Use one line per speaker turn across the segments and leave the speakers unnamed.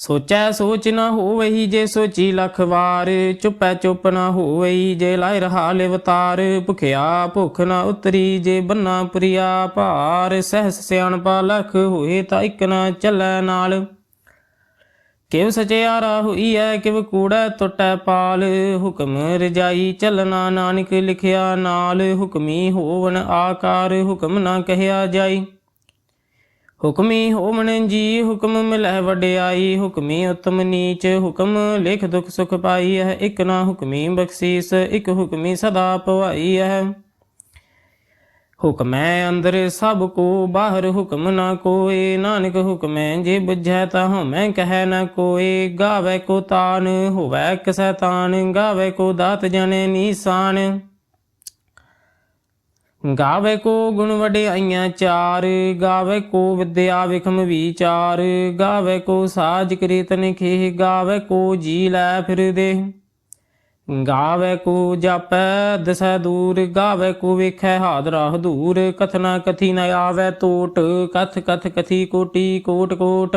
ਸੋਚੈ ਸੋਚ ਨਾ ਹੋਵਈ ਜੇ ਸੋਚੀ ਲਖ ਵਾਰ, ਚੁੱਪੈ ਚੁੱਪ ਨਾ ਹੋਵਈ ਜੇ ਲਾਇ ਰਹਾ ਲਿਵਤਾਰ ਭੁਖਿਆ ਭੁਖ ਨਾ ਉਤਰੀ ਜੇ ਬੰਨਾ ਪ੍ਰਿਆ ਭਾਰ, ਸਹਿਸ ਸਿਆਣਪਾ ਲਖ ਹੋਏ ਤਾਂ ਇਕ ਨਾ ਚੱਲੈ ਨਾਲ। ਕਿਵ ਸਚਿਆਰਾ ਹੋਈ ਐ ਕਿਵ ਕੂੜਾ ਟੁੱਟੈ ਪਾਲ, ਹੁਕਮ ਰਜਾਈ ਚੱਲਣਾ ਨਾਨਕ ਲਿਖਿਆ ਨਾਲ, ਹੁਕਮੀ ਹੋਵਨ ਆਕਾਰ, ਹੁਕਮ ਨਾ ਕਹਿਆ ਜਾਈ। ਹੁਕਮੀ ਹੋਵਣ ਜੀ ਹੁਕਮ ਮਿਲੈ ਵਡਿਆਈ, ਹੁਕਮੀ ਉਤਮ ਨੀਚ, ਹੁਕਮ ਲਿਖ ਦੁਖ ਸੁਖ ਪਾਈ ਹੈ ਇਕ ਨਾ ਹੁਕਮੀ ਬਖਸ਼ੀਸ, ਇਕ ਹੁਕਮੀ ਸਦਾ ਪਵਾਈ ਹੈ ਹੁਕਮੈ ਅੰਦਰ ਸਭ ਕੋ, ਬਾਹਰ ਹੁਕਮ ਨਾ ਕੋਏ, ਨਾਨਕ ਹੁਕਮੈ ਜੇ ਬੁਝੈ ਤਾ ਹਉਮੈ ਕਹੈ ਨਾ ਕੋਏ। ਗਾਵੇ ਕੋ ਤਾਨ, ਹੋਵੈ ਕਿਸੈ ਤਾਨ, ਗਾਵੇ ਕੋ ਦਾਤ ਜਨੇ ਨੀਸਾਨ। ਗਾਵੇ ਕੋ ਗੁਣ ਵਡਿਆਈਆਂ ਚਾਰ, ਗਾਵੇ ਕੋ ਵਿਦਿਆ ਵਿਖਮ ਵਿਚਾਰ ਗਾਵੇ ਕੋ ਸਾਜ ਕ੍ਰੀਤਨ ਖੇ ਗਾਵੇ ਕੋ ਜੀ ਲੈ ਫਿਰਦੇ ਗਾਵੇ ਕੋ ਜਾਪੈ ਦਸੈ ਦੂਰ, ਗਾਵੇ ਕੋ ਵੇਖੈ ਹਾਦਰਾ ਹਦੂਰ, ਕਥਨਾ ਕਥੀ ਨ ਆਵੇ ਟੋਟ ਕਥ ਕਥ ਕਥੀ ਕੋਟੀ ਕੋਟ ਕੋਟ।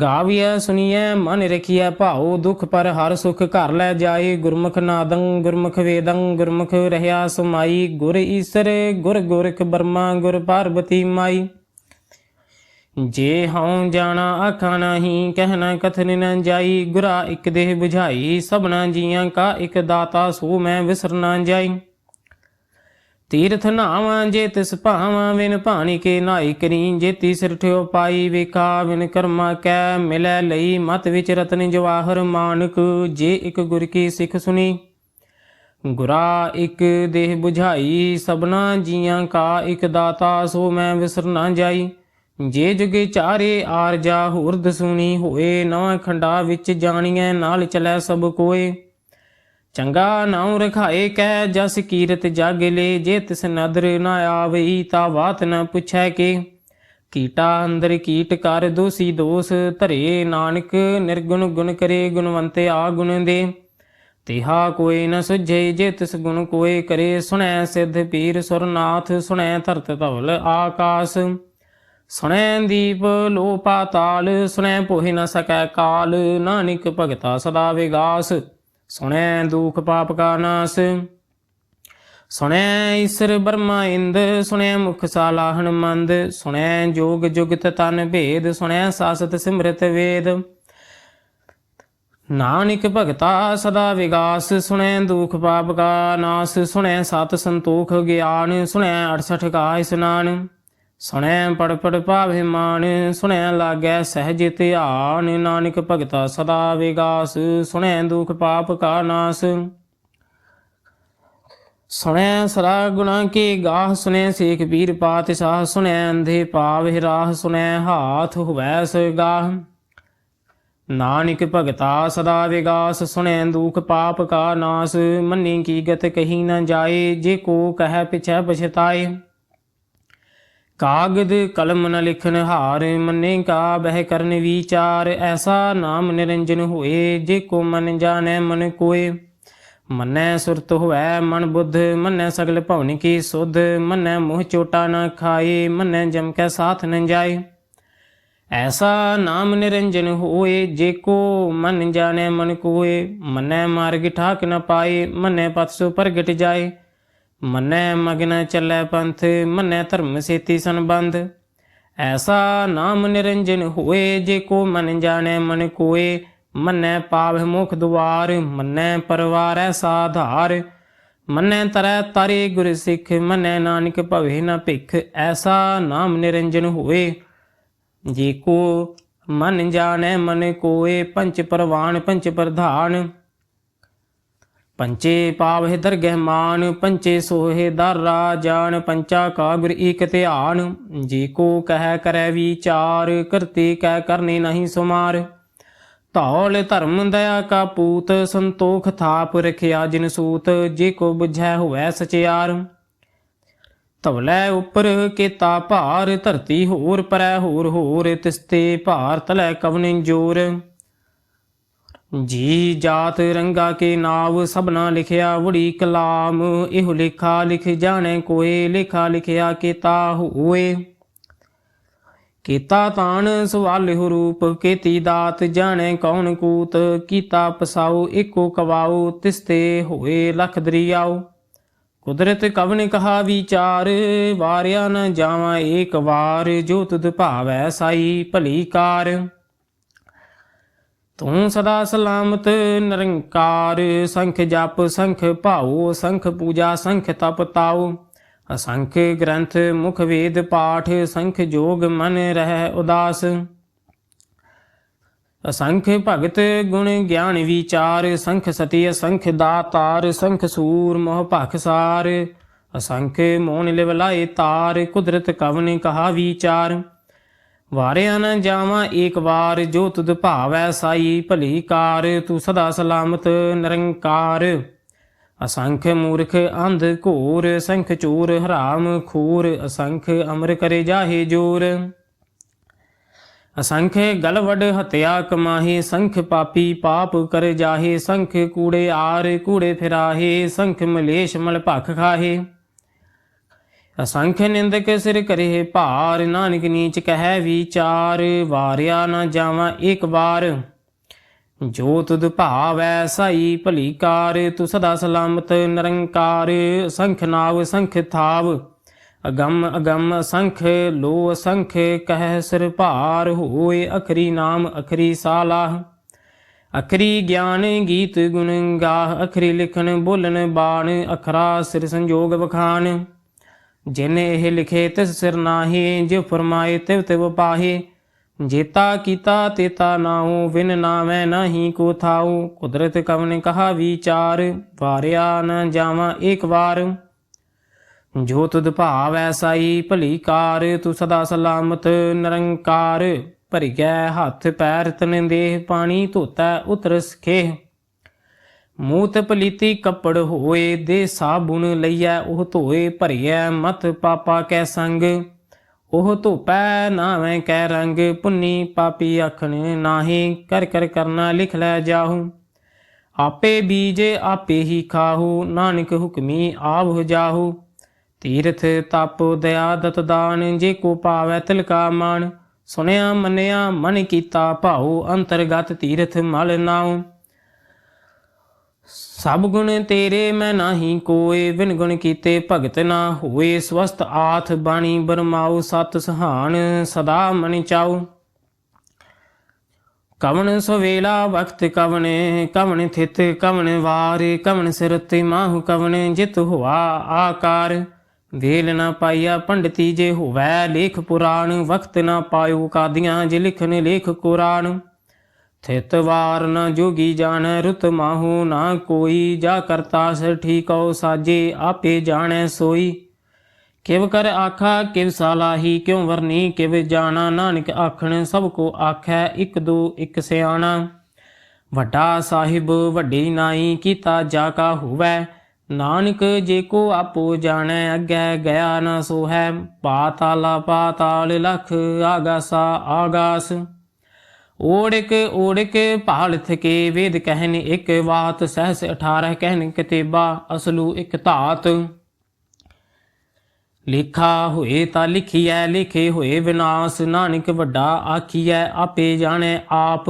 ਗਾਵੀਐ ਸੁਣੀਐ ਮਨ ਰਖੀਐ ਭਾਉ, ਦੁਖ ਪਰ ਹਰ ਸੁਖ ਘਰ ਲੈ ਜਾਏ, ਗੁਰਮੁਖ ਨਾਦੰ, ਗੁਰਮੁਖ ਵੇਦੰ, ਗੁਰਮੁਖ ਰਹਿਆ ਸਮਾਈ, ਗੁਰ ਈਸਰ, ਗੁਰ ਗੋਰਖ ਬਰਮਾ, ਗੁਰ ਪਾਰਬਤੀ ਮਾਈ। ਜੇ ਹਉ ਜਾਣਾ ਆਖਾਂ ਨਹੀਂ ਕਹਿਣਾ ਕਥਨ ਨ ਜਾਈ, ਗੁਰਾ ਇਕ ਦੇਹ 부ਝਾਈ ਸਭਨਾ ਜੀਆਂ ਕਾ ਇਕ ਦਾਤਾ, ਸੋ ਮੈਂ ਵਿਸਰਨਾ ਜਾਈ। ਤੀਰਥ ਨਾਵਾਂ ਜੇ ਤਿਸ ਭਾਵਾਂ, ਵਿਨ ਭਾਣੀ ਕੇ ਨਾਈ ਕਰੀ। ਜੇ ਤੀ ਸਿਰ ਠਿਓ ਪਾਈ ਵੇਖਾ, ਵਿਨ ਕਰਮਾ ਕੈ ਮਿਲੈ ਲਈ। ਮਤ ਵਿਚ ਰਤਨ ਜਵਾਹਰ ਮਾਨਕ, ਜੇ ਇਕ ਗੁਰ ਕੀ ਸਿੱਖ ਸੁਣੀ। ਗੁਰਾ ਇਕ ਦੇਹ 부ਝਾਈ ਸਭਨਾ ਜੀਆਂ ਕਾ ਇਕ ਦਾਤਾ, ਸੋ ਮੈਂ ਵਿਸਰ ਨਾ ਜਾਈ। ਜੇ ਜੁਗੇ ਚਾਰੇ ਆਰ ਜਾ ਹੋਰ ਹੋਏ, ਨਵਾਂ ਖੰਡਾ ਵਿੱਚ ਜਾਣੀਐ, ਨਾਲ ਚਲੈ ਸਭ ਕੋਏ। ਚੰਗਾ ਨਾਉ ਰਖਾਏ ਕਹਿ ਜਸ ਕੀਰਤ ਜਗ ਲੇ, ਜੇ ਤਿਸ ਨਦਰ ਨਾ ਆਵਈ ਤਾ ਬਾਤ ਨ ਪੁੱਛੈ ਕੇ। ਕੀਟਾ ਅੰਦਰ ਕੀਟ ਕਰ ਦੋਸੀ ਦੋਸ, ਧਰੇ ਨਾਨਕ ਨਿਰਗੁਣ ਗੁਣ ਕਰੇ ਗੁਣਵੰਤੇ ਆ ਗੁਣ ਦੇ। ਤਿਹਾ ਕੋਈ ਨ ਸੁਝੇ, ਜੇ ਤਿਸ ਗੁਣ ਕੋਏ ਕਰੇ, ਸੁਣੈ ਸਿੱਧ ਪੀਰ ਸੁਰਨਾਥ, ਸੁਣੈ ਧਰਤ ਧਵਲ ਆਕਾਸ। ਸੁਣੈ ਦੀਪ ਲੋ ਪਾਤਾਲ ਸੁਣੈ ਪੋਹਿ ਨ ਸਕੈ ਕਾਲ, ਨਾਨਕ ਭਗਤਾ ਸਦਾ ਵਿਗਾਸ। ਸੁਣੈ ਦੁਖ ਪਾਪ ਕਾ ਨਾਸ। ਸੁਣੈ ਈਸਰ ਬਰਮਾ ਇੰਦ, ਸੁਣੈ ਮੁਖ ਸਾਲਾ ਹਨਮੰਦ। ਸੁਣੈ ਜੋਗ ਜੁਗਤ ਤਨ ਭੇਦ, ਸੁਣੈ ਸਾਸਤ ਸਿਮਰਤ ਵੇਦ। ਨਾਨਕ ਭਗਤਾ ਸਦਾ ਵਿਗਾਸ, ਸੁਣੈ ਦੁਖ ਪਾਪ ਕਾ ਨਾਸ। ਸੁਣੈ ਸਤ ਸੰਤੋਖ ਗਿਆਨ, ਸੁਣੈ 68 ਕਾ ਇਸਨਾਨ। ਸੁਣੈ ਪੜ ਪੜ ਭਾਵੇ ਮਾਨ ਸੁਣੈ ਲਾਗੈ ਸਹਿਜ ਧਿਆਨ, ਨਾਨਕ ਭਗਤਾ ਸਦਾ ਵਿਗਾਸ, ਸੁਣੈ ਦੁਖ ਪਾਪ ਕਾ ਨਾਸ। ਸੁਣੈ ਸਰਾ ਗੁਣਾ ਕੇ ਗਾਹ, ਸੁਣੈ ਸੇਖ ਵੀਰ ਪਾਤਸ਼ਾਹ, ਸੁਣੈ ਅੰਧੇ ਪਾਵਹਿ ਰਾਹ, ਸੁਣੈ ਹਾਥ ਹੁਵੈ ਗਾਹ। ਨਾਨਕ ਭਗਤਾ ਸਦਾ ਵਿਗਾਸ, ਸੁਣੈ ਦੁਖ ਪਾਪ ਕਾ ਨਾਸ, ਮੰਨੀ ਕੀ ਗਤ ਕਹੀ ਨਾ ਜਾਏ, ਜੇ ਕੋ ਕਹੈ ਪਿਛੈ ਪਛਤਾਏ। ਕਾਗਦ ਕਲਮ ਨ ਲਿਖਨ ਹਾਰ ਮੰਨੇ ਕਾ ਬਹਿ ਕਰਨ ਵਿਚਾਰ, ਐਸਾ ਨਾਮ ਨਿਰੰਜਨ ਹੋਏ, ਜੇ ਕੋ ਮਨ ਜਾਣੈ ਮਨ ਕੋਏ। ਮੰਨੈ ਸੁਰਤ ਹੋਵੈ ਮਨ ਬੁੱਧ, ਮੰਨੈ ਸਗਲ ਭਵਨ ਕੀ ਸੁਧ, ਮੰਨੈ ਮੋਹ ਚੋਟਾ ਨ ਖਾਏ, ਮੰਨੈ ਜਮ ਕੈ ਸਾਥ ਨ ਜਾਏ। ਐਸਾ ਨਾਮ ਨਿਰੰਜਨ ਹੋਏ, ਜੇ ਕੋ ਮਨ ਜਾਣੈ ਮਨ ਕੋਏ। ਮੰਨੈ ਮਾਰਗ ਠਾਕ ਨ ਪਾਏ, ਮਨੈ ਪਤ ਪ੍ਰਗਟ ਜਾਏ। ਮੰਨੈ ਮਗਨ ਚੱਲੈ ਪੰਥ, ਮੰਨੈ ਧਰਮ ਸੇਤੀ ਸੰਬੰਧ। ਐਸਾ ਨਾਮ ਨਿਰੰਜਨ ਹੋਏ, ਜੇ ਕੋ ਮਨ ਜਾਣੈ ਮਨ ਕੋਏ। ਮੰਨੈ ਪਾਵ ਮੁਖ ਦੁਆਰ, ਮਨੈ ਪਰਵਾਰੈ ਸਾਧਾਰ। ਮੰਨੈ ਤਰੈ ਤਾਰੇ ਗੁਰ ਸਿੱਖ, ਮਨੈ ਨਾਨਕ ਭਵੇ ਨਾ ਭਿਖ। ਐਸਾ ਨਾਮ ਨਿਰੰਜਨ ਹੋਏ, ਜੇ ਕੋ ਮਨ ਜਾਣੈ ਮਨ ਕੋਏ। ਪੰਚ ਪਰਵਾਨ, ਪੰਚ ਪ੍ਰਧਾਨ। ਪੰਚੇ ਪਾਵਹਿ ਦਰਗਹਿ ਮਾਨ, ਪੰਚੇ ਸੋਹੇ ਦਰ ਰਾਜਾਨ ਪੰਚਾ ਕਾ ਗੁਰ ਏਕ ਧਿਆਨ। ਜੇ ਕੋ ਕਹਿ ਕਰੈ ਵਿਚਾਰ, ਕਰਤੇ ਕਹਿ ਕਰਨੇ ਨਹੀਂ ਸੁਮਾਰ। ਧੌਲ ਧਰਮ ਦਇਆ ਕਾ ਪੂਤ, ਸੰਤੋਖ ਥਾਪ ਰਖਿਆ ਜਿਨ ਸੂਤ, ਜੇ ਕੋ ਬੁਝੈ ਹੋਵੈ ਸਚਿਆਰ। ਧਵਲੇ ਉੱਪਰ ਕੀਤਾ ਭਾਰ, ਧਰਤੀ ਹੋਰ ਪਰੈ ਹੋਰ ਹੋਰ, ਤਿਸਤੇ ਭਾਰ ਤਲੈ ਕਵਨ ਜੋਰ। ਜੀ ਜਾਤ ਰੰਗਾ ਕੇ ਨਾਵ ਸਭਨਾ ਲਿਖਿਆ ਵੜੀ ਕਲਾਮ, ਇਹੋ ਲਿਖਾ ਲਿਖ ਜਾਣੈ ਕੋਏ, ਲੇਖਾ ਲਿਖਿਆ ਕੀਤਾ ਹੋਏ। ਕੀਤਾ ਤਾਣ ਸਵਾਲਿਹੁ ਰੂਪ, ਕੀਤੀ ਦਾਤ ਜਾਣੇ ਕੌਣ ਕੂਤ, ਕੀਤਾ ਪਸਾਉ ਏਕੋ ਕਵਾਉ ਤਿਸਤੇ ਹੋਏ ਲਖ ਦਰਿਆਉ ਕੁਦਰਤ ਕਵਨ ਕਹਾ ਵਿਚਾਰ, ਵਾਰਿਆ ਨ ਜਾਵਾਂ ਏਕ ਵਾਰ, ਜੋ ਤੁਧ ਭਾਵੈ ਸਾਈ ਭਲੀ ਕਾਰ। ਤੂੰ ਸਦਾ ਸਲਾਮਤ ਨਿਰੰਕਾਰ, ਸੰਖ ਜਪ, ਸੰਖ ਭਾਉ, ਸੰਖ ਪੂਜਾ, ਸੰਖ ਤਪ ਤਾਉ। ਅਸੰਖ ਗ੍ਰੰਥ, ਮੁਖ ਵੇਦ ਪਾਠ, ਸੰਖ ਜੋਗ ਮਨ ਰਹਿ ਉਦਾਸ। ਅਸੰਖ ਭਗਤ ਗੁਣ ਗਿਆਨ ਵਿਚਾਰ, ਸੰਖ ਸਤੀ ਅਸੰਖ ਦਾਤਾਰ, ਸੰਖ ਸੂਰ ਮੋਹ ਭਖਸਾਰ ਅਸੰਖ ਮੋਨ ਲਿਵ ਲਾਏ ਤਾਰ, ਕੁਦਰਤ ਕਵਨ ਕਹਾ ਵਿਚਾਰ। ਵਾਰਿਆ ਨ ਜਾਵਾਂ ਏਕ ਵਾਰ, ਜੋ ਤੁਧ ਭਾਵੈ ਸਾਈ ਭਲੀ ਕਾਰ, ਤੂੰ ਸਦਾ ਸਲਾਮਤ ਨਿਰੰਕਾਰ। ਅਸੰਖ ਮੂਰਖ ਅੰਧ ਘੋਰ, ਸੰਖ ਚੋਰ ਹਰਾਮ ਖੋਰ, ਅਸੰਖ ਅਮਰ ਕਰੇ ਜਾਹੇ ਜੋਰ। ਅਸੰਖ ਗਲਵੜ ਹਤਿਆ ਕਮਾਹੇ, ਸੰਖ ਪਾਪੀ ਪਾਪ ਕਰ ਜਾਹੇ, ਸੰਖ ਕੂੜੇ ਆਰ, ਕੂੜੇ ਫਿਰਾਹੇ, ਸੰਖ ਮਲੇਸ਼ ਮਲ ਭਖ ਖਾਹੇ। ਅਸੰਖ ਨਿੰਦਕ ਸਿਰ ਕਰੇ ਭਾਰ, ਨਾਨਕ ਨੀਚ ਕਹੈ ਵਿਚਾਰ, ਵਾਰਿਆ ਨਾ ਜਾਵਾਂ ਇੱਕ ਵਾਰ। ਜੋ ਤੁਧ ਭਾਵੈ ਸਾਈ ਭਲੀ ਕਾਰ ਤੂੰ ਸਦਾ ਸਲਾਮਤ ਨਿਰੰਕਾਰ। ਸੰਖ ਨਾਵ, ਸੰਖ ਥਾਵ, ਅਗੰਮ ਅਗੰਮ ਸੰਖ ਲੋ ਅਸੰਖ ਕਹਿ ਸਿਰ ਭਾਰ, ਹੋਏ ਅਖਰੀ ਨਾਮ, ਅਖਰੀ ਸਾਲਾਹ ਅਖਰੀ ਗਿਆਨ ਗੀਤ ਗੁਣ ਗਾਹ, ਅਖਰੀ ਲਿਖਣ ਬੋਲਣ ਬਾਣ, ਅਖਰਾ ਸਿਰ ਸੰਜੋਗ ਵਖਾਨ ਜਿਨੇ ਇਹ ਲਿਖੇ ਤਿਸ ਸਿਰ ਨਾਹੀ ਜਿ ਫਰਮਾਏ ਤਿਵ ਤਿਵ ਪਾਹੇ। ਜੇਤਾ ਕੀਤਾ ਤੇਤਾ ਨਾਉ, ਵਿਨ ਨਾਮੈ ਨਹੀਂ ਕੋ ਥਾਉ। ਕੁਦਰਤ ਕਵਨ ਕਹਾ ਵਿਚਾਰ, ਵਾਰਿਆ ਨ ਜਾਵਾਂ ਏਕ ਵਾਰ। ਜੋ ਤੁਧ ਭਾਵ ਐਸਾਈ ਭਲੀ ਕਾਰ, ਤੂੰ ਸਦਾ ਸਲਾਮਤ ਨਿਰੰਕਾਰ। ਭਰਿ ਗੈ ਹੱਥ ਪੈਰ ਤਨ ਦੇਹ ਪਾਣੀ ਧੋਤਾ ਉਤਰ ਸਖੇ ਮੂਤ ਪਲੀਤੀ ਕੱਪੜ ਹੋਏ ਦੇ ਸਾਬੁਣ ਲਈਐ, ਉਹ ਧੋਏ ਭਰੀਐ, ਮਤ ਪਾਪਾ ਕੈ ਸੰਗ। ਉਹ ਧੋਪੈ ਨਾਵੇਂ ਕੈ ਰੰਗ, ਪੁੰਨੀ ਪਾਪੀ ਆਖਣ ਨਾਹੀ, ਕਰ ਕਰ ਕਰਨਾ ਲਿਖ ਲੈ ਜਾਹੂ। ਆਪੇ ਬੀਜੇ ਆਪੇ ਹੀ ਖਾਹੂ, ਨਾਨਕ ਹੁਕਮੀ ਆਵ ਜਾਹੂ। ਤੀਰਥ ਤਪ ਦਇਆ ਦਤ ਦਾਨ, ਜੇ ਕੋ ਪਾਵੈ ਤਿਲਕਾ ਮਾਨ ਸੁਣਿਆ ਮੰਨਿਆ ਮਨ ਕੀਤਾ ਭਾਉ, ਅੰਤਰਗਤ ਤੀਰਥ ਮਲ ਨਾਉ। ਸਭ ਗੁਣ ਤੇਰੇ ਮੈਂ ਨਾਹੀ ਕੋਏ, ਬਿਨ ਗੁਣ ਕੀਤੇ ਭਗਤ ਨਾ ਹੋਏ। ਸਵਸਤ ਆਥ ਬਾਣੀ ਬਰਮਾਉ, ਸਤ ਸਹਾਨ ਸਦਾ ਮਨ ਚਾਉ। ਕਵਣ ਸਵੇਲਾ ਵਖਤ ਕਵਣੇ, ਕਵਣ ਥਿਤ ਕਵਣ ਵਾਰ। ਕਵਣ ਸਿਰ ਤੇ ਮਾਹੁ ਕਵਣ, ਜਿਤ ਹੁਆ ਆਕਾਰ। ਵੇਲ ਨਾ ਪਾਈਆ ਪੰਡਤੀ ਜੇ ਹੋਵੈ ਲੇਖ ਪੁਰਾਣ ਵਕਤ ਨਾ ਪਾਇਓ ਕਾਦੀਆਂ, ਜੇ ਲਿਖਨ ਲੇਖ ਕੁਰਾਨ। ਥਿਤ ਵਾਰ ਨ ਜੋਗੀ ਜਾਣੈ, ਰੁਤ ਮਾਹੂ ਨਾ ਕੋਈ। ਜਾ ਕਰਤਾ ਸਿਰ ਠੀਕਉ ਸਾਜੇ, ਆਪੇ ਜਾਣੈ ਸੋਈ। ਕਿਵ ਕਰ ਆਖਾ, ਕਿਵ ਸਾਲਾਹੀ ਕਿਉ ਵਰਨੀ, ਕਿਵ ਜਾਣਾ। ਨਾਨਕ ਆਖਣ, ਸਭ ਕੋ ਆਖੈ, ਇਕ ਦੋ, ਇਕ ਸਿਆਣਾ। ਵੱਡਾ ਸਾਹਿਬ, ਵੱਡੀ ਨਾਈ, ਕੀਤਾ ਜਾ ਕਾ ਹੋਵੈ। ਨਾਨਕ ਜੇ ਕੋ ਆਪੋ ਜਾਣੈ, ਅੱਗੇ ਗਿਆ ਨਾ ਸੋਹੈ। ਪਾਤਾਲਾ, ਪਾਤਾਲ ਲਖ ਆਗਾਸਾ, ਆਗਾਸ। ਓੜਕ ਓੜਕ ਭਾਲਥ ਕੇ ਵੇਦ ਕਹਿਨ ਇੱਕ ਬਾਤ, ਸਹਸ 18 ਕਹਿਨ ਕਿਤੇਬਾ, ਅਸਲੂ ਇੱਕ ਧਾਤ। ਲੇਖਾ ਹੋਏ ਤਾਂ ਲਿਖੀਐ, ਲਿਖੇ ਹੋਏ ਵਿਨਾਸ਼, ਨਾਨਕ ਵੱਡਾ ਆਖੀਐ, ਆਪੇ ਜਾਣੈ ਆਪ।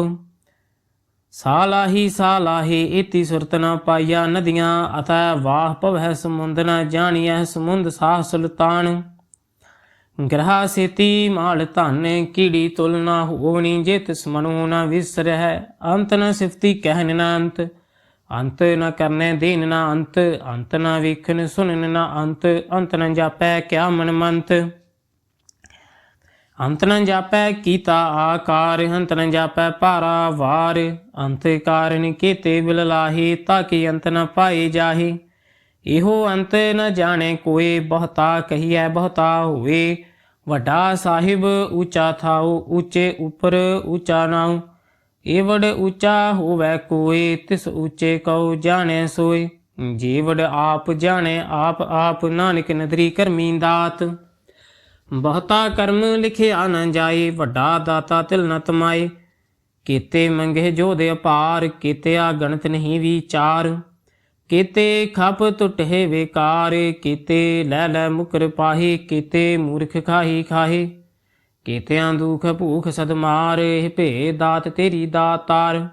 ਸਾਲਾਹੀ ਸਾਲਾਹੀ ਇਤੀ ਸੁਰਤ ਨ ਪਾਈਆ, ਨਦੀਆਂ ਅਤੈ ਵਾਹ ਭਵੈ ਸਮੁੰਦ ਨ ਜਾਣੀਐ, ਸਮੁੰਦ ਸਾਹ ਸੁਲਤਾਨ। ਗ੍ਰਹਾ ਸੇਤੀ ਮਾਲ ਧਨ, ਕੀੜੀ ਤੁਲ ਨਾ ਹੋਵਣੀ ਜੇ ਤਿਸ ਮਨੋ ਨਾ ਵਿਸਰਹਿ। ਅੰਤ ਨ ਸਿਫਤੀ ਕਹਿਨ ਨ ਅੰਤ ਅੰਤ ਨ ਕਰਨੇ ਦੀਨ ਨ ਅੰਤ ਅੰਤ ਨ ਵੇਖਨ ਸੁਨਨ ਨ ਅੰਤ ਅੰਤ ਨ ਜਾਪੈ ਕਿਆ ਮਨ ਮੰਤ ਅੰਤ ਨ ਜਾਪੈ ਕੀਤਾ ਆਕਾਰ, ਅੰਤ ਨ ਜਾਪੈ ਭਾਰਾ ਵਾਰ। ਅੰਤ ਕਾਰਨ ਕੀਤੇ ਬਿਲ ਲਾਹੀ, ਤਾਂ ਕਿ ਅੰਤ ਨ ਪਾਏ ਜਾਹੀ। ਇਹੋ ਅੰਤ ਨ ਜਾਣੇ ਕੋਏ ਬਹੁਤਾ ਕਹੀਐ ਬਹੁਤਾ ਹੋਵੇ। ਵੱਡਾ ਸਾਹਿਬ ਉੱਚਾ ਥਾਉ, ਉੱਚੇ ਉਪਰ ਉੱਚਾ ਨਾਉ। ਏਵੜ ਉੱਚਾ ਹੋਵੇ ਕੋਈ ਤਿਸ ਉੱਚੇ ਕਉ ਜਾਣੈ ਸੋਏ ਜੀਵੜ ਆਪ ਜਾਣੈ, ਆਪ ਆਪ ਨਾਨਕ ਨਦਰੀ ਕਰਮੀ ਦਾਤ। ਬਹੁਤਾ ਕਰਮ ਲਿਖਿਆ ਨ ਜਾਏ, ਵੱਡਾ ਦਾਤਾ ਤਿਲ ਨ ਤਮਾਏ। ਕੀਤੇ ਮੰਗੇ ਜੋ ਦੇ ਅਪਾਰ ਕੀਤੇ ਆ ਗਣਤ ਨਹੀਂ ਵਿਚਾਰ। ਕੀਤੇ ਖਪ ਟੁੱਟੇ ਵੇਕਾਰ, ਕੀਤੇ ਲੈ ਲੈ ਮੁਕਰ ਪਾਹੀ, ਕੀਤੇ ਮੂਰਖ ਖਾਹੀ ਖਾਹੀ, ਕੀਤਿਆਂ ਦੁਖ ਭੂਖ ਸਦ ਮਾਰ ਇਹ ਭੇ ਦਾਤ ਤੇਰੀ ਦਾਤਾਰ।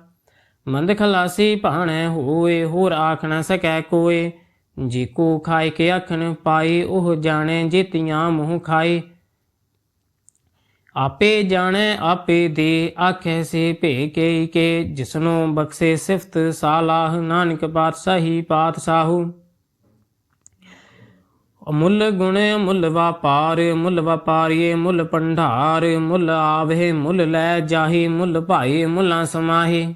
ਮੰਦ ਖਲਾਸੀ ਭਾਣੈ ਹੋਏ, ਹੋਰ ਆਖ ਨ ਸਕੈ ਕੋਏ, ਜੇ ਕੋ ਖਾਏ ਕੇ ਆਖਣ ਪਾਏ, ਉਹ ਜਾਣੈ ਜੇਤੀਆਂ ਮੂੰਹ ਖਾਏ। ਆਪੇ ਜਾਣੈ, ਆਪੇ ਦੇ ਆਖੈ ਸੇ ਭੇ ਕੇ ਕੇ, ਜਿਸਨੂੰ ਬਖਸ਼ੇ ਸਿਫਤ ਸਾਲਾਹ ਨਾਨਕ ਪਾਤਸ਼ਾਹੀ ਪਾਤਸ਼ਾਹੂ। ਅਮੁੱਲ ਗੁਣ, ਅਮੁੱਲ ਵਪਾਰ ਮੁੱਲ ਵਪਾਰੀਏ ਮੁੱਲ ਭੰਡਾਰ ਮੁੱਲ ਆਵੇ ਮੁੱਲ ਲੈ ਜਾਹੀ ਮੁੱਲ ਭਾਈ ਮੁੱਲਾਂ ਸਮਾਹੀ।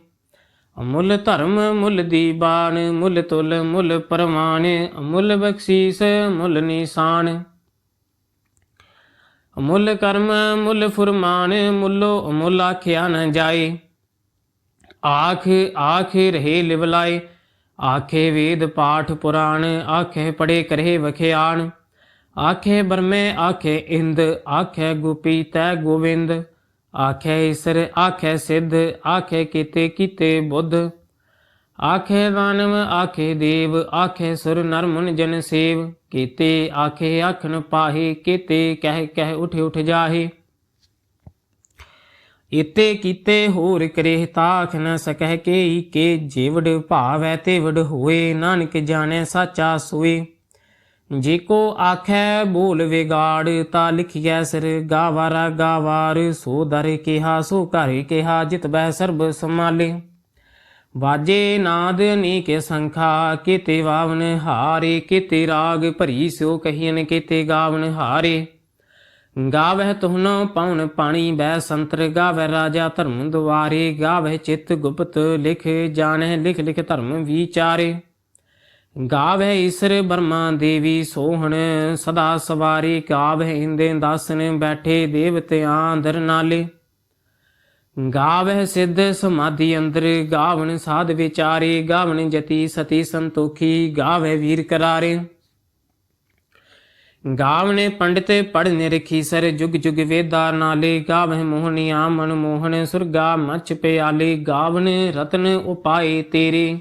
ਅਮੁੱਲ ਧਰਮ ਮੁੱਲ ਦੀਬਾਨ ਮੁੱਲ ਤੁਲ ਮੁੱਲ ਪਰਮਾਨ ਅਮੁੱਲ ਬਖਸ਼ੀਸ ਮੁੱਲ ਨਿਸ਼ਾਨ। ਅਮੁੱਲ ਕਰਮ ਮੁੱਲ ਫੁਰਮਾਨ ਮੁੱਲੋ ਅਮੁੱਲ ਆਖਿਆ ਨ ਜਾਏ। ਆਖ ਆਖ ਰਹੇ ਲਿਵਲਾਏ ਆਖੇ ਵੇਦ ਪਾਠ ਪੁਰਾਣ, ਆਖੇ ਪੜੇ ਕਰੇ ਵਖਿਆਣ। ਆਖੇ ਬਰਮੇ, ਆਖੇ ਇੰਦ, ਆਖੇ ਗੋਪੀ ਤੈ ਗੋਵਿੰਦ। ਆਖੇ ਈਸਰ, ਆਖੇ ਸਿੱਧ, ਆਖੇ ਕੀਤੇ ਕੀਤੇ ਬੁੱਧ। ਆਖੇ ਦਾਨਵ, ਆਖੇ ਦੇਵ, ਆਖੇ ਸੁਰ ਨਰ ਮੁਨ ਜਨ ਸੇਵ। ਕੀਤੇ ਆਖੇ ਆਖਣ ਪਾਹੇ, ਕੀਤੇ ਕਹਿ ਕਹਿ ਉਠ ਉਠ ਜਾਹੇ। ਇਤੇ ਕੀਤੇ ਹੋਰ ਕਰੇ ਤਾਖ ਨ ਸਕਹਿ ਕੇ ਕੇ ਜੀਵੜ ਭਾਵੈ ਤੇ ਵਡ ਹੋਏ, ਨਾਨਕ ਜਾਣੈ ਸਾਚਾ ਸੋਏ। ਜੇ ਕੋ ਆਖੈ ਬੋਲ ਵਿਗਾੜ, ਤਾ ਲਿਖਿਐ ਸਿਰ ਗਾਵਾਰਾ ਗਾਵਾਰ। ਸੋ ਦਰ ਕਿਹਾ, ਸੋ ਘਰ ਕਿਹਾ, ਜਿਤ ਬੈ ਸਰਬ ਸਮਾਲੇ ਵਾਜੇ ਨਾਦ ਅਨੇਕ ਸੰਖਾ, ਕਿਤੇ ਵਾਵਨ ਹਾਰੇ, ਕਿਤੇ ਰਾਗ ਭਰੀ ਸਿਓ ਕਹੀਨ ਕਿਤੇ ਗਾਵਨ ਹਾਰੇ। ਗਾਵਹਿ ਤੁਹਨੋ ਪਉਣ ਪਾਣੀ ਬੈ ਸੰਤਰ, ਗਾਵਹਿ ਰਾਜਾ ਧਰਮ ਦੁਆਰੇ, ਗਾਵਹਿ ਚਿਤ ਗੁਪਤ ਲਿਖ ਜਾਣੈ ਲਿਖ ਲਿਖ ਧਰਮ ਵਿਚਾਰੇ। ਗਾਵਹਿ ਈਸਰ ਬਰਮਾ ਦੇਵੀ ਸੋਹਣ, ਸਦਾ ਸਵਾਰੀ ਗਾਵਹਿ ਇੰਦੇ ਦਾਸਨ ਬੈਠੇ ਦੇਵਤਿਆਂ ਅੰਦਰ ਨਾਲੇ। ਗਾਵਹਿ ਸਿੱਧ ਸਮਾਧੀ ਅੰਦਰ, ਗਾਵਣ ਸਾਧ ਵਿਚਾਰੇ, ਗਾਵਣ ਜਤੀ ਸਤੀ ਸੰਤੋਖੀ, ਗਾਵਹਿ ਵੀਰ ਕਰਾਰੇ। ਗਾਵਨੇ ਪੰਡਿਤ ਪੜਨੇ ਰਖੀ ਸਰ, ਜੁਗ ਜੁਗ ਵੇਦਾ ਨਾਲੇ, ਗਾਵਹਿ ਮੋਹਨੀਆ ਆਮਨ ਮੋਹਨ ਸੁਰਗਾ ਮਚ ਪਿਆਲੇ ਗਾਵਨੇ ਰਤਨ ਉਪਾਏ ਤੇਰੇ।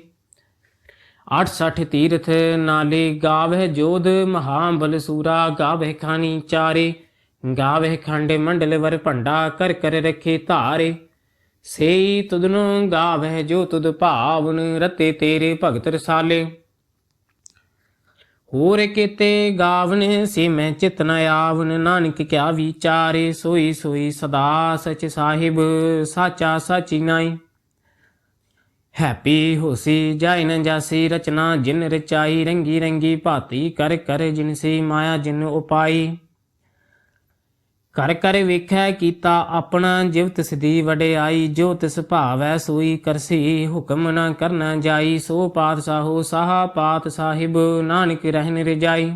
68 ਤੀਰਥ ਨਾਲੇ, ਗਾਵਹਿ ਜੋਧ ਮਹਾਬਲ ਸੂਰਾ, ਗਾਵਹਿ ਖਾਨੀ ਚਾਰੇ। ਗਾਵਹਿ ਖੰਡ ਮੰਡਲ ਵਰ ਭੰਡਾ ਕਰ ਕਰ ਰਖੇ ਧਾਰੇ। ਸੇਈ ਤੁਧਨੋ ਗਾਵਹਿ ਜੋ ਤੁਧ ਭਾਵਨ ਰਤੇ ਤੇਰੇ ਭਗਤ ਰਸਾਲੇ। ਹੋਰ ਕੀਤੇ ਗਾਵਨ ਸੇ ਮੈਂ ਚਿਤ ਨ ਆਵਨ, ਨਾਨਕ ਕਿਆ ਵਿਚਾਰੇ, ਸੋਈ ਸੋਈ ਸਦਾ ਸਚ ਸਾਹਿਬ, ਸਾਚਾ ਸਾਚੀ ਨਾਈ। ਹੈਪੀ ਹੋਸੀ ਜਾਇ ਨ ਜਾਸੀ ਰਚਨਾ, ਜਿਨ ਰਚਾਈ ਰੰਗੀ ਰੰਗੀ ਭਾਤੀ ਕਰ ਕਰ ਜਿਨ ਸੇ ਮਾਇਆ ਜਿਨ ਉਪਾਈ। ਕਰ ਕਰ ਵੇਖੈ ਕੀਤਾ ਆਪਣਾ, ਜਿਵ ਤਿਸ ਦੀ ਵਡਿਆਈ, ਜੋ ਤਿਸ ਭਾਵੈ ਸੋਈ ਕਰਸੀ, ਹੁਕਮ ਨ ਕਰਨਾ ਜਾਈ, ਸੋ ਪਾਤਸ਼ਾਹੋ ਸਾਹਾ ਪਾਤ ਸਾਹਿਬ, ਨਾਨਕ ਰਹਿਨ ਰਜਾਈ।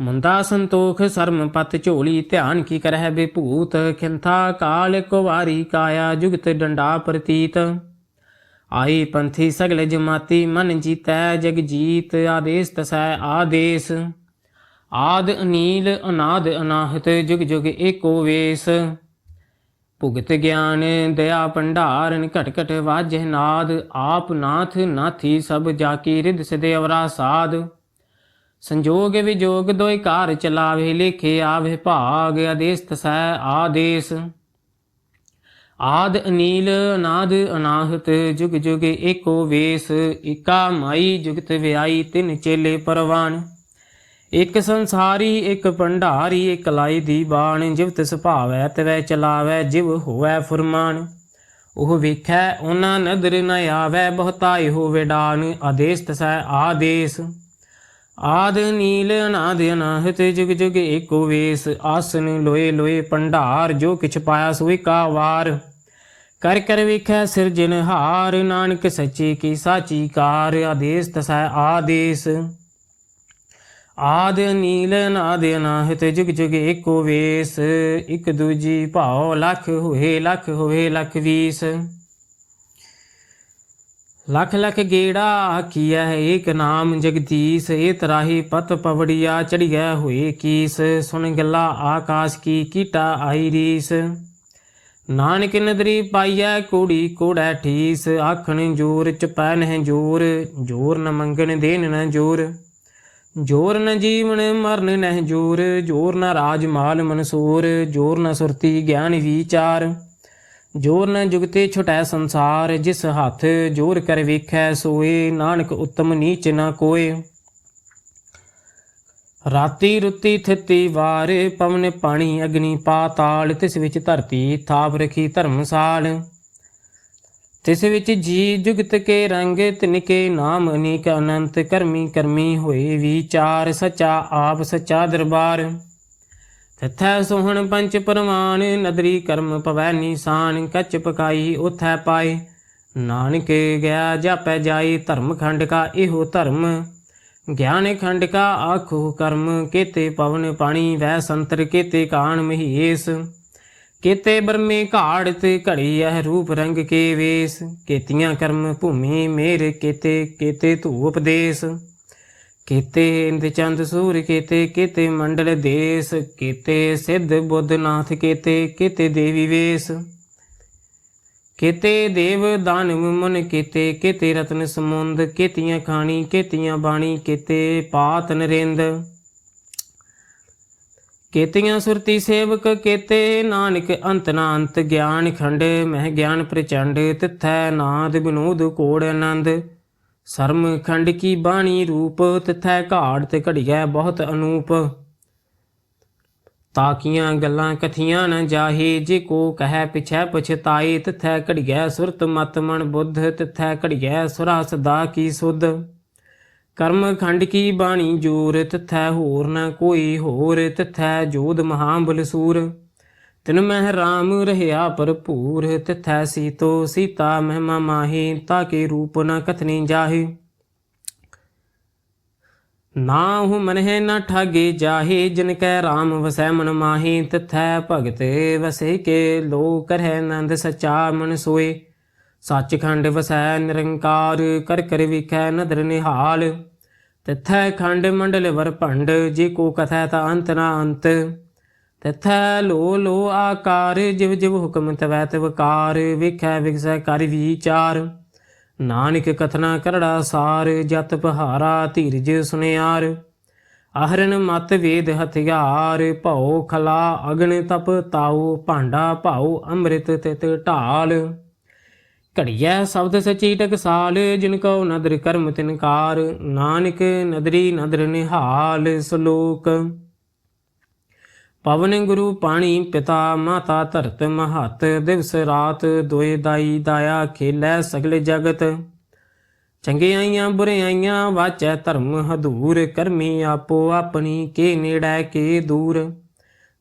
ਮੁੰਦਾ ਸੰਤੋਖ ਸਰਮ ਪਤ ਝੋਲੀ, ਧਿਆਨ ਕੀ ਕਰਹਿ ਬਿਭੂਤ, ਖਿੰਥਾ ਕਾਲ ਕੁਵਾਰੀ ਕਾਇਆ, ਜੁਗਤ ਡੰਡਾ ਪ੍ਰਤੀਤ। ਆਈ ਪੰਥੀ ਸਗਲ ਜਮਾਤੀ, ਮਨ ਜੀਤੈ ਜਗ ਜੀਤ, ਆਦੇਸ ਤਸੈ ਆਦੇਸ। ਆਦ ਅਨੀਲ ਅਨਾਦ ਅਨਾਹਤ ਜੁਗ ਜੁਗ ਏਕੋ ਵੇਸ। ਭੁਗਤ ਗਿਆਨ ਦਇਆ ਭੰਡਾਰਨ ਘਟ ਘਟ ਵਾਜਹਿ ਨਾਦ, ਆਪ ਨਾਥ ਨਾਥੀ ਸਭ ਜਾ ਕੀ ਰਿਦ ਸਿਦੇ ਅਵਰਾ ਸਾਧ ਸੰਜੋਗ ਵਿਜੋਗ ਦੋਇ ਕਾਰ ਚਲਾਵੇ, ਲੇਖੇ ਆਵੇ ਭਾਗ ਆਦੇਸ ਤਸੈ ਆਦੇਸ। ਆਦ ਅਨੀਲ ਅਨਾਦ ਅਨਾਹਤ ਜੁਗ ਜੁਗ ਏਕੋ ਵੇਸ ਇਕਾ ਮਾਈ ਜੁਗਤ ਵਿਆਈ ਤਿਨ ਚੇਲੇ ਪਰਵਾਨ। ਇਕ ਸੰਸਾਰੀ, ਇਕ ਭੰਡਾਰੀ, ਇਕ ਲਾਈ ਦੀ ਬਾਣ, ਜਿਵ ਤਿਸ ਭਾਵੈ, ਤਵੈ ਚਲਾਵੈ, ਜਿਵ ਹੋਵੈ ਫੁਰਮਾਨ। ਉਹ ਵੇਖੈ, ਉਹਨਾਂ ਨਦਰ ਨ ਆਵੈ, ਬਹੁਤਾਈ ਹੋਵੇ ਡਾਨ ਆਦੇਸ ਤਸੈ ਆਦੇਸ। ਆਦ ਨੀਲ ਅਨਾਦ ਅਨਾਹਤ, ਜੁਗ ਜੁਗ ਏਕੋ ਵੇਸ। ਆਸਨ ਲੋਏ ਲੋਏ ਭੰਡਾਰ, ਜੋ ਕਿਛ ਪਾਇਆ ਸੋਈ ਕਾ ਵਾਰ ਕਰ ਕਰ ਵੇਖੈ ਸਿਰਜਨਹਾਰ ਨਾਨਕ ਸੱਚੇ ਕੀ ਸਾਚੀ ਕਾਰ ਆਦੇਸ ਤਸੈ ਆਦੇਸ। ਆਦ ਨੀਲ ਨਾਦ ਅਨਾਹਤ ਜੁਗ ਜੁਗ ਏਕੋ ਵੇਸ, ਇਕ ਦੂਜੀ ਭਾਉ ਲੱਖ ਹੋਏ, ਲਖ ਹੋਏ, ਲਖ ਵੀਸ। ਲਖ ਲਖ ਗੇੜਾ ਆਖੀਐ, ਏਕ ਨਾਮ ਜਗਦੀਸ਼ ਏ ਤਰਾਹੀ ਪਤ ਪਵੜੀਆ ਚੜੀਐ ਹੋਏ ਕੀਸ। ਸੁਣ ਗੱਲਾ ਆਕਾਸ਼ ਕੀ ਕੀਟਾ ਆਈ ਰੀਸ। ਨਾਨਕ ਨਦਰੀ ਪਾਈਐ ਕੋੜੀ ਕੋੜੈ ਠੀਸ, ਆਖਣ ਜੋਰ ਚਪੈ ਨਹਿ ਜੋਰ ਜੋਰ ਨ ਮੰਗਣ ਦੇਨ ਨ ਜੋਰ। ਜੋਰ ਨ ਜੀਵਨ ਮਰਨ ਨਹਿ ਜੋਰ ਜੋਰ ਨ ਰਾਜ ਮਾਲ ਮਨਸੂਰ, ਜੋਰ ਨ ਸੁਰਤੀ ਗਿਆਨ ਵਿਚਾਰ। ਜੋਰ ਨ ਜੁਗਤੇ ਛੁਟੈ ਸੰਸਾਰ, ਜਿਸ ਹੱਥ ਜੋਰ ਕਰ ਵੇਖੈ ਸੋਏ, ਨਾਨਕ ਉਤਮ ਨੀਚ ਨ ਕੋਏ। ਰਾਤੀ ਰੁੱਤੀ ਥਿਤੀ ਵਾਰ, ਪਵਨ ਪਾਣੀ ਅਗਨੀ ਪਾਤਾਲ, ਤਿਸ ਵਿੱਚ ਧਰਤੀ ਥਾਪ ਰਖੀ ਧਰਮਸਾਲ। ਤਿਸ ਵਿੱਚ ਜੀ ਜੁਗਤ ਕੇ ਰੰਗ ਤਿਨਕੇ ਨਾਮ ਅਨੇਕ ਅਨੰਤ ਕਰਮੀ ਕਰਮੀ ਹੋਏ ਵਿਚਾਰ ਸਚਾ ਆਪ ਸਚਾ ਦਰਬਾਰ। ਤਥੈ ਸੋਹਣ ਪੰਚ ਪਰਮਾਨ ਨਦਰੀ ਕਰਮ ਪਵੈ ਨੀਸਾਨ, ਕੱਚ ਪਕਾਈ ਉਥੈ ਪਾਏ। ਨਾਨਕ ਗਿਆ ਜਾਪੈ ਜਾਈ ਧਰਮ ਖੰਡ ਕਾ ਇਹੋ ਧਰਮ। ਗਿਆਨ ਖੰਡ ਕਾ ਆਖੋ ਕਰਮ, ਕੇਤੇ ਪਵਨ ਪਾਣੀ, ਵੈ ਸੰਤਰ ਕੇਤੇ ਕਾਣ ਮਹੀਸ ਕੇਤੇ ਬਰਮੇ ਘਾੜ ਤੇ ਘੜੀ ਇਹ ਰੂਪ ਰੰਗ ਕੇ ਵੇਸ, ਕੇਤੀਆਂ ਕਰਮ ਭੂਮੀ ਮੇਰ ਕੇਤੇ ਕੇਤੇ ਧੂਪ ਦੇਸ ਕੇਤੇ ਇੰਦ ਚੰਦ ਸੂਰ, ਕੇਤੇ ਕੇਤੇ ਮੰਡਲ ਦੇਸ। ਕੀਤੇ ਸਿੱਧ ਬੁੱਧ ਨਾਥ, ਕੀਤੇ, ਕੇਤੇ ਦੇਵੀ ਵੇਸ। ਕੇਤੇ ਦੇਵ ਦਾਨਵ ਮਨ, ਕੀਤੇ, ਕੇਤੇ ਰਤਨ ਸਮੁੰਦ। ਕੇਤੀਆਂ ਖਾਣੀ, ਕੇਤੀਆਂ ਬਾਣੀ, ਕੇਤੇ ਪਾਤ ਨਰਿੰਦ। ਕੇਤੀਆਂ ਸੁਰਤੀ ਸੇਵਕ ਕੇਤੇ ਨਾਨਕ ਅੰਤ ਨਾ ਅੰਤ ਗਿਆਨ ਖੰਡ, ਮਹਿ ਗਿਆਨ ਪ੍ਰਚੰਡ, ਤਿਥੈ ਨਾਦ ਬਿਨੋਦ ਕੋੜ ਆਨੰਦ। ਸਰਮ ਖੰਡ ਕੀ ਬਾਣੀ ਰੂਪ, ਤਿਥੈ ਘਾੜ ਤੇ ਘੜੀਐ ਬਹੁਤ ਅਨੂਪ। ਤਾਕੀਆਂ ਗੱਲਾਂ ਕਥੀਆਂ ਨ ਜਾਹੇ, ਜੇ ਕੋ ਕਹੈ ਪਿਛੈ ਪਛਤਾਏ, ਤਿਥੈ ਘੜੀਐ ਸੁਰਤ ਮਤ ਮਨ ਬੁੱਧ, ਤਿਥੈ ਘੜੀਐ ਸੁਰਾ ਸਦਾ ਕੀ ਸੁਧ। ਕਰਮ ਖੰਡ ਕੀ ਬਾਣੀ ਜੋਰ ਤਿਥੈ ਹੋਰ ਨਾ ਕੋਈ ਹੋਰ ਤਿਥੈ ਜੋਧ ਮਹਾਬਲ ਸੂਰ। ਤਿਨ ਮਹਿ ਰਾਮ ਰਹਿਆ ਭਰਪੂਰ, ਤਿਥੈ ਸੀਤੋ ਸੀਤਾ ਮਹਿਮਾ ਮਾਹੀ ਤਾਕੇ ਰੂਪ ਨ ਕਥਨੀ ਜਾਹੇ। ਨਾ ਹੂੰ ਮਨਹਿ ਨ ਠਾਗੇ ਜਾਹੇ, ਜਿਨ ਕੈ ਰਾਮ ਵਸੈ ਮਨ ਮਾਹੀ, ਤਿਥੈ ਭਗਤ ਵਸੇ ਕੇ ਲੋ ਕਰਹਿ ਨੰਦ ਸਚਾ ਮਨ ਸੋਏ। ਸੱਚਖੰਡ ਵਸੈ ਨਿਰੰਕਾਰ, ਕਰ ਕਰ ਵਿਖੈ ਨਦਰ ਨਿਹਾਲ। ਤਿਥੈ ਖੰਡ ਮੰਡਲ ਵਰ ਭੰਡ, ਜੇ ਕੋ ਕਥੈ ਤਾ ਅੰਤ ਨਾ ਅੰਤ। ਤਿਥੈ ਲੋ ਲੋ ਆਕਾਰ, ਜਿਵ ਜਿਵ ਹੁਕਮ ਤਵੈ ਤਵਕਾਰ ਵਿਖੈ ਵਿਖਸੈ ਕਰ ਵਿਚਾਰ। ਨਾਨਕ ਕਥਨਾ ਕਰੜਾ ਸਾਰ, ਜਤ ਪਹਾਰਾ ਧੀਰਜ ਸੁਨਿਆਰ। ਆਹਰਨ ਮਤ ਵੇਦ ਹਥਿਆਰ, ਭਉ ਖਲਾ ਅਗਨ ਤਪ ਤਾਉ, ਭਾਂਡਾ ਭਾਉ ਅੰਮ੍ਰਿਤ ਤਿਤ ਢਾਲ। ਘੜੀਐ ਸ਼ਬਦ ਸਚੀ ਟਕਸਾਲ, ਜਿਨ ਕਉ ਨਦਰ ਕਰਮ ਤਿਨਕਾਰ ਨਾਨਕ ਨਦਰੀ ਨਦਰ ਨਿਹਾਲ ਸ਼ਲੋਕ। ਪਵਨ ਗੁਰੂ ਪਾਣੀ ਪਿਤਾ, ਮਾਤਾ ਧਰਤ ਮਹਤ। ਦਿਵਸ ਰਾਤ ਦੋਏ ਦਾਈ ਦਾਇਆ ਖੇਲੇ ਸਗਲੇ ਜਗਤ। ਚੰਗਿਆਈਆਂ ਬੁਰਿਆਈਆਂ ਵਾਚੈ ਧਰਮ ਹਦੂਰ। ਕਰਮੀ ਆਪੋ ਆਪਣੀ, ਕੇ ਨੇੜੈ ਕੇ ਦੂਰ।